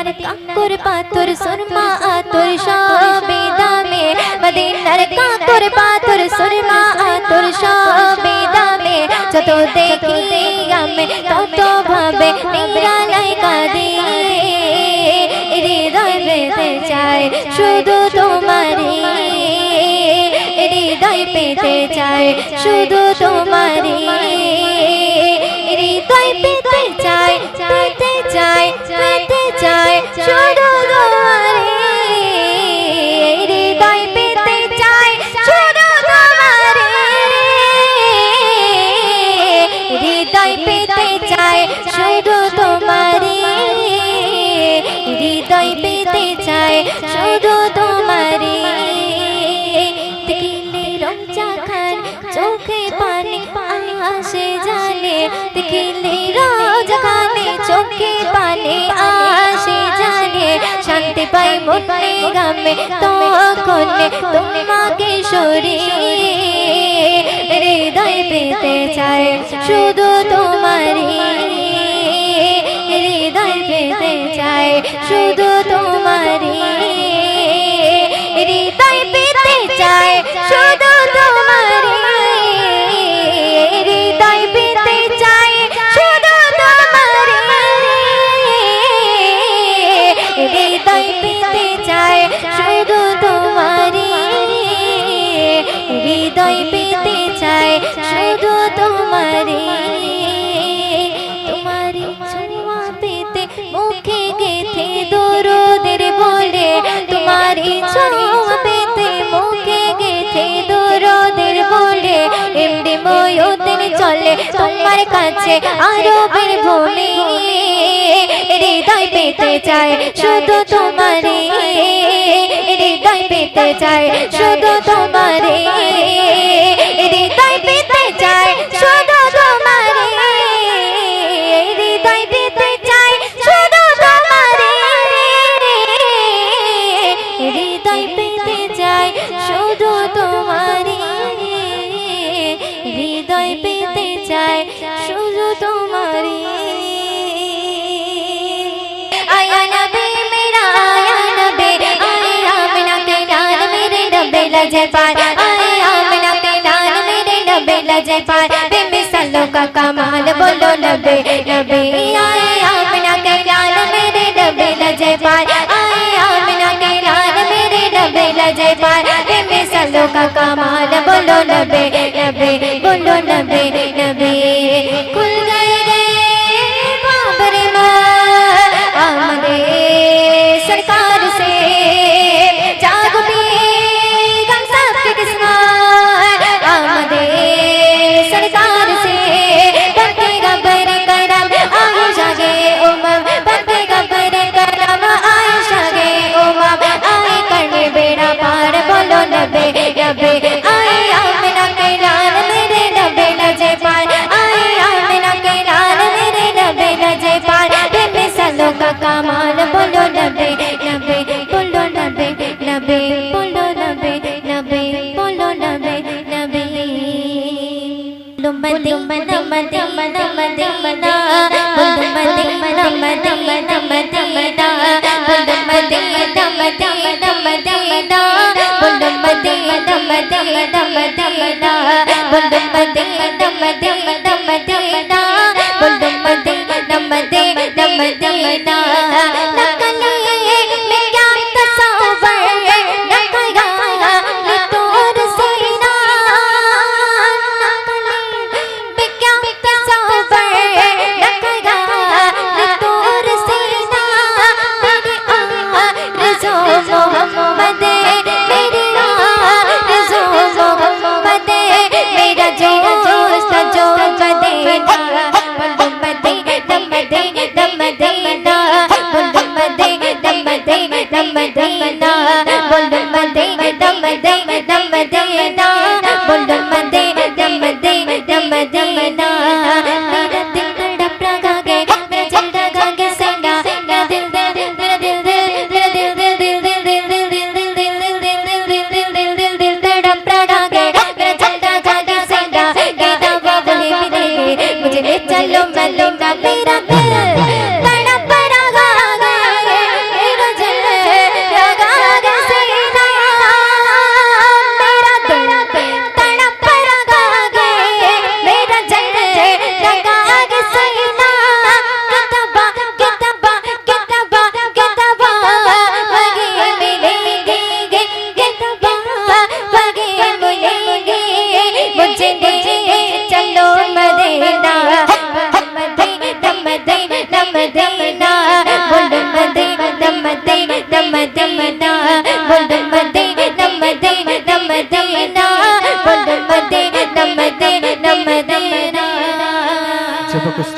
মদিনার কাকুর পাথর সুরমা আতর সবে দামে মদিনার কাকুর পাথর সুরমা আতর সবে দামে যত দেখি আমি তত ভাবে নিরালাই কাঁদি হৃদয় পেতে চাই শুধু তোমারি হৃদয় পেতে চাই শুধু তোমারি হৃদয় পেতে চাই পেতে চাই পেতে হৃদয় পেতে চাই শুধু তোমারি হৃদয় পেতে চাই শুধু তোমারি হৃদয় পেতে চাই শুধু তোমারি দেখিলে রমজা খান চোখে পানি আসে জানে, দেখিলে রোজা খানে চোখে পানি আসে মনে গামে তখন তোমাকে সরি হৃদয় পেতে চাই। শুধু তোমারি হৃদয় পেতে চাই। শুধু তোমারি হৃদয় পেতে চাই। শুধু তোমারি হৃদয় চাই। শুধু তোমারি হৃদয় তোমার কাছে আরও ভূমি হৃদয় পেতে চায় শুধু তোমারে হৃদয় পেতে চায় শুধু তোমারে হৃদয় চাই পায় বেমিসালো কা কামাল বলো নবে নবে আয়ে আমনা কে লাল মেরে ডবে লজে পায় আয়ে আমনা কে লাল মেরে ডবে লজে পায় বেমিসালো কা কামাল বলো নবে নবে বলো নবে নবে রবে রবে আই আমিনা কে লাল মেরে রবে লজে পার আই আমিনা কে লাল মেরে রবে লজে পার প্রেম সালো কা কামাল বলো রবে রবে বলো রবে রবে বলো রবে রবে বলো রবে রবে লম্বদি লম্বদি লম্বদি মনা লম্বদি লম্বদি লম্বদি মনা লম্বদি লম্বদি লম্বদি ദമ്മ ദമ്മ ദമ്മ ദമ്മ ദമ്മ ദമ്മ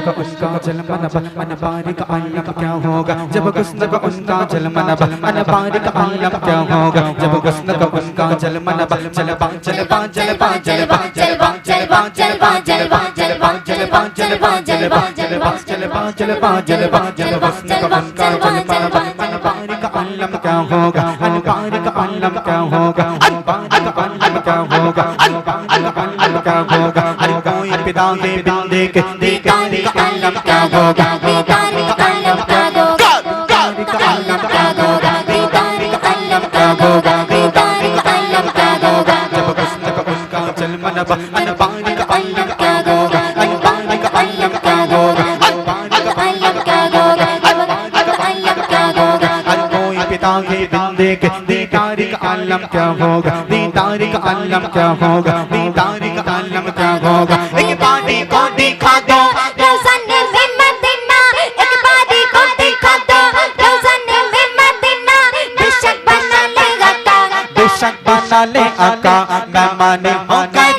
का उसका जल मन बल मन बारिक आलम क्या होगा जब गुस्न का उसका जल मन बल मन बारिक आलम क्या होगा जब गुस्न का उसका जल मन जल बान जल बान जल बान जल बान जल बान जल बान जल बान जल बान जल बान जल बान जल बान जल बान जल बान जल बान जल बान जल बान जल गुस्न का उनका जल मन मन बारिक आलम क्या होगा अनबारिक आलम क्या होगा अनबारिक आलम क्या होगा अनबारिक आलम क्या होगा हर कोई पिता के बिंदे के दीदार का आलम क्या होगा दीदार का आलम क्या होगा दीदार का आलम क्या होगा दीदार का आलम क्या होगा दीदार का आलम क्या होगा जब हुस्न का उसका चल मन मन बारिक आलम क्या होगा मन बारिक आलम क्या होगा मन बारिक आलम क्या होगा मन बारिक आलम क्या होगा हर कोई पिता के बिंदे के दीदार का आलम क्या होगा दीदार का आलम क्या होगा दीदार का आलम क्या होगा एक बारी को दिखा दो बेशक बना ले आका मैं माने होगा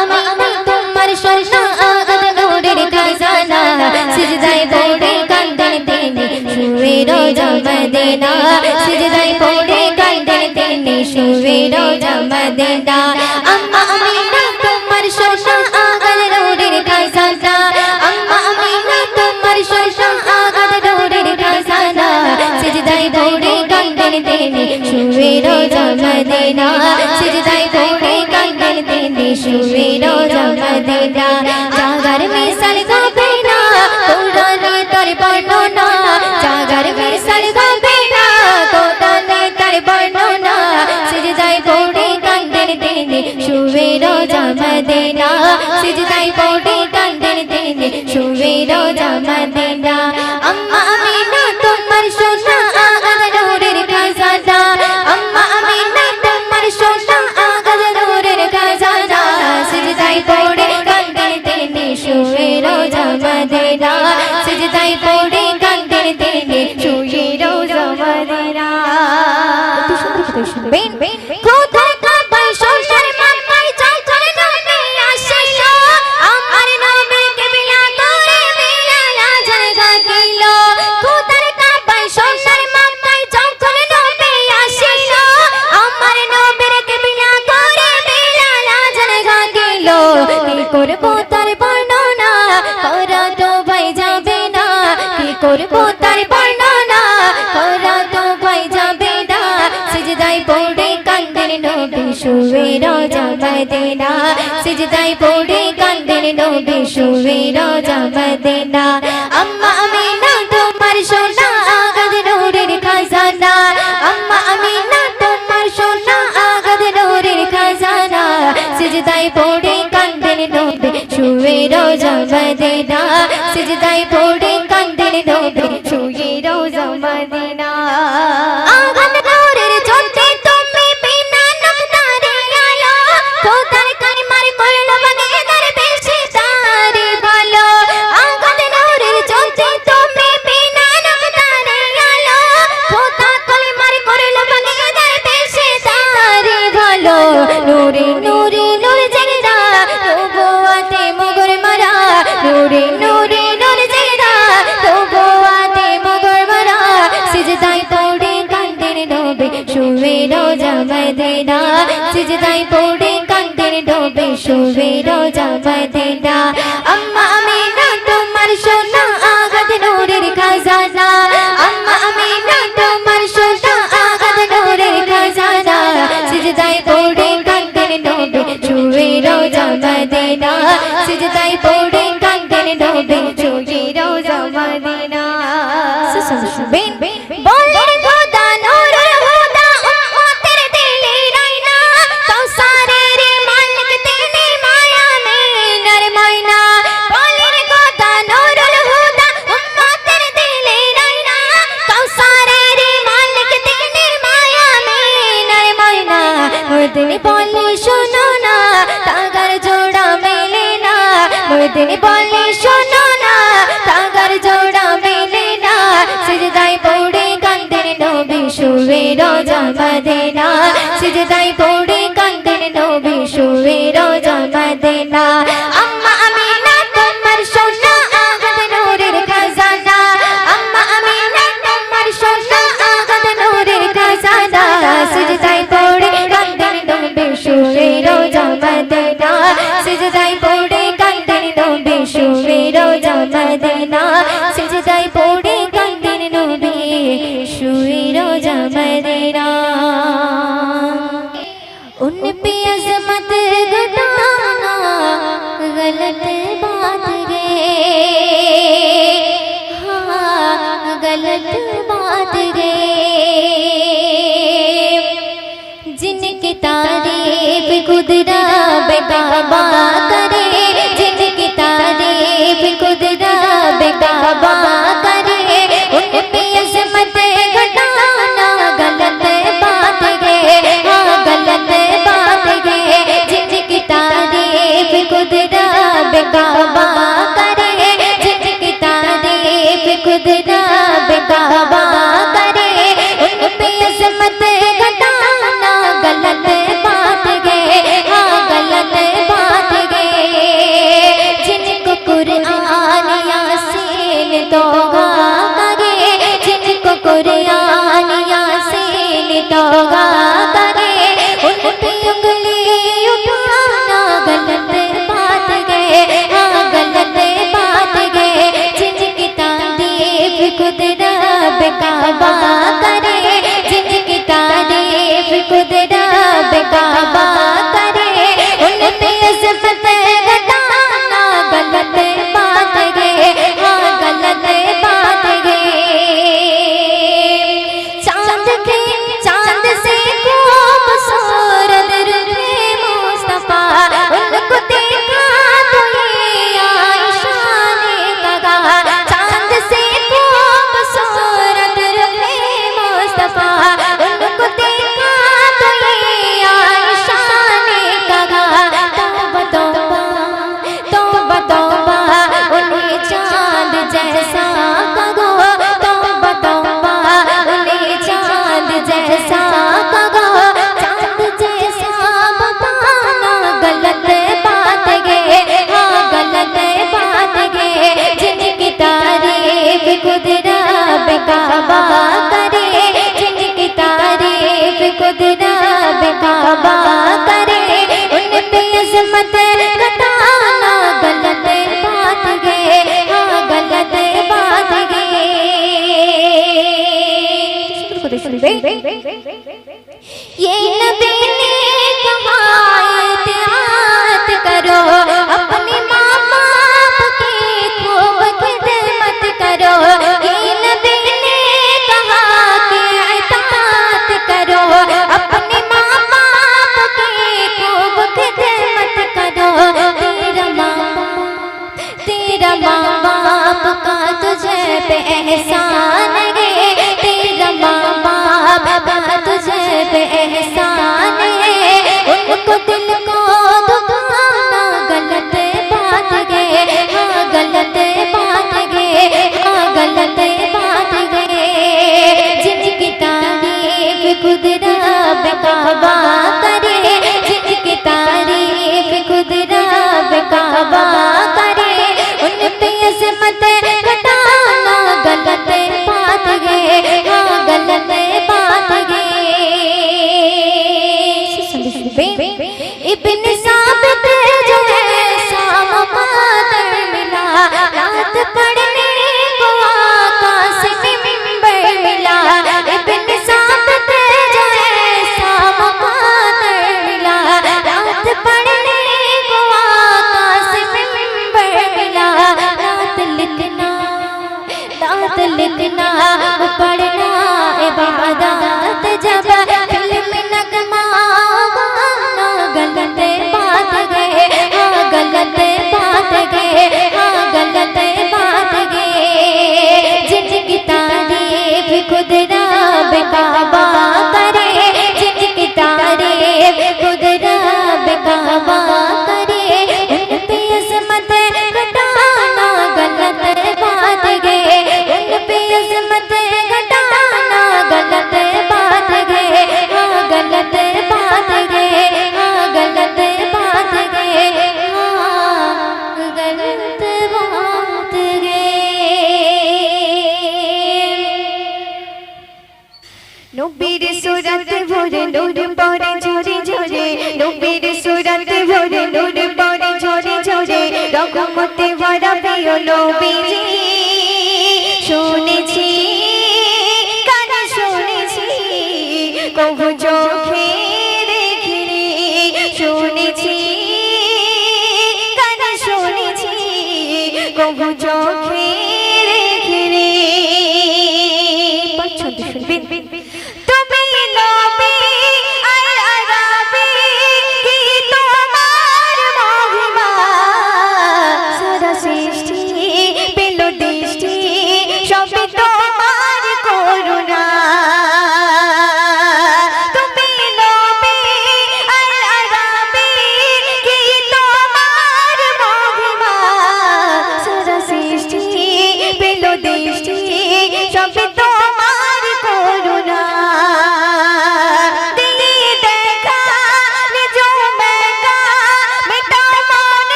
আমি তোমার সোনা আগদ খাজানা। সিজদায় পড়ে কান্দন তেনে শুয়ে রোজা সিজদায় পড়ে কান্দন তেনে শুয়ে রোজা আম্মা, আমি তোমার সোনা আগদ নূরের খাজানা। আম্মা, আমি তোমার সোনা আগদ নূরের খাজানা। সিজদায় পড়ে কান্দন তেনে শুয়ে রোজা সিজদায় পড়ে करते दिशु वीरो जमदीना जागर मिसल का बेना कोडाने तर बनोना जागर मिसल का बेना कोडाने तर बनोना सिजदाई कोडी कंदर देने शुवेरो जमदीना सिजदाई कोडी कंदर देने शुवेरो जमदीना করব তার বর্ণনা? করা তো ভাই যাবে না। কি করব তার বর্ণনা? করা তো ভাই যাবে না। সিজদাই পড়ে কান্দের নবী, শুয়ে যাবে মদিনা। সিজদাই পড়ে কান্দের নবী, শুয়ে যাবে মদিনা। আম্মা আমিনা সিজদাই পড়ে কান্দেন নবী সিজদায় পড়ে কান্দের ডোবে শুয়ে রোজা মদিনা আম্মা আমিনা, তোমার সোনা আগাদ নূরের খাজানা। আম্মা আমিনা, তোমার সোনা আগাদ নূরের খাজানা। সিজদায় পড়ে কান্দের ডোবে শুয়ে রোজা মদিনা সিজদায় পড়ে কান্দের ডোবে দিন বলে শোনো না, তাগার জোড়া মেলে না সিজদাই পড়ে কান্দেন নবী শুয়ে রোজা মদিনা। সিজদাই পড়ে কান্দেন নবী শুয়ে রোজা মদিনা। Baba. হুজুর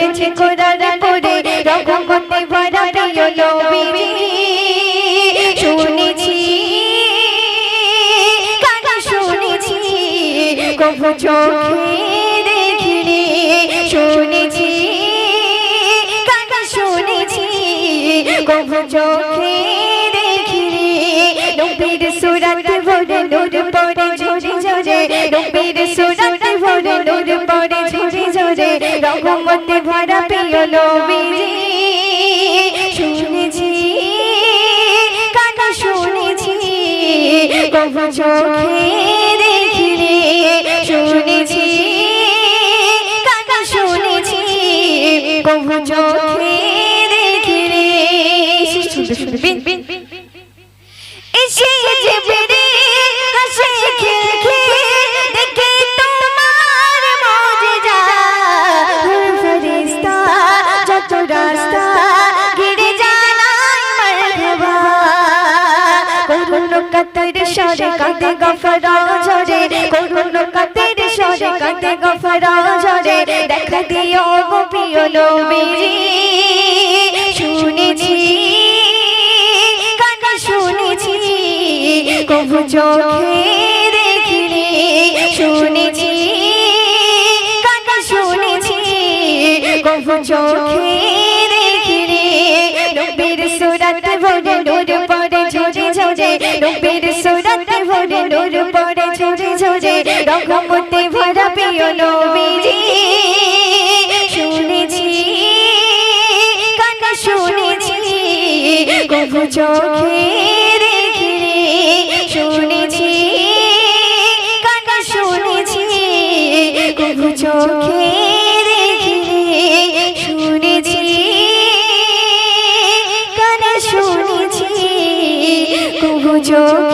চলেছে কোরআন পড়ে রহমতে ভরা প্রিয় নবী শুনেছি কাকা শুনেছি কবু চোখে নবীর সুরত ভরে নূর পড়ে ঝরে ঝরে নবীর সুরত ভরে নূর পড়ে ঝরে ঝরে, রহমতে ভরা প্রিয় নবীজি। শুনেছি, কানে শুনেছি, কবু চোখে দেখিনি শুনেছি করুন কাতের সরে কাঁদে গফরা ঝরে করুন কাতের সরে কাঁদে গফরা ঝরে দেখা দিও গোপিও নবীজি। শুনেছি কানে শুনেছি, কবু চোখে দেখিনি। শুনেছি কানে শুনেছি, কবু চোখে করে ঝরে ঝরে রকমতে ভরা প্রিয় নবীজি। শুনেছি, কান্না শুনেছি কবু চোখে শুনেছি, কান্না শুনেছি কবু চোখে जो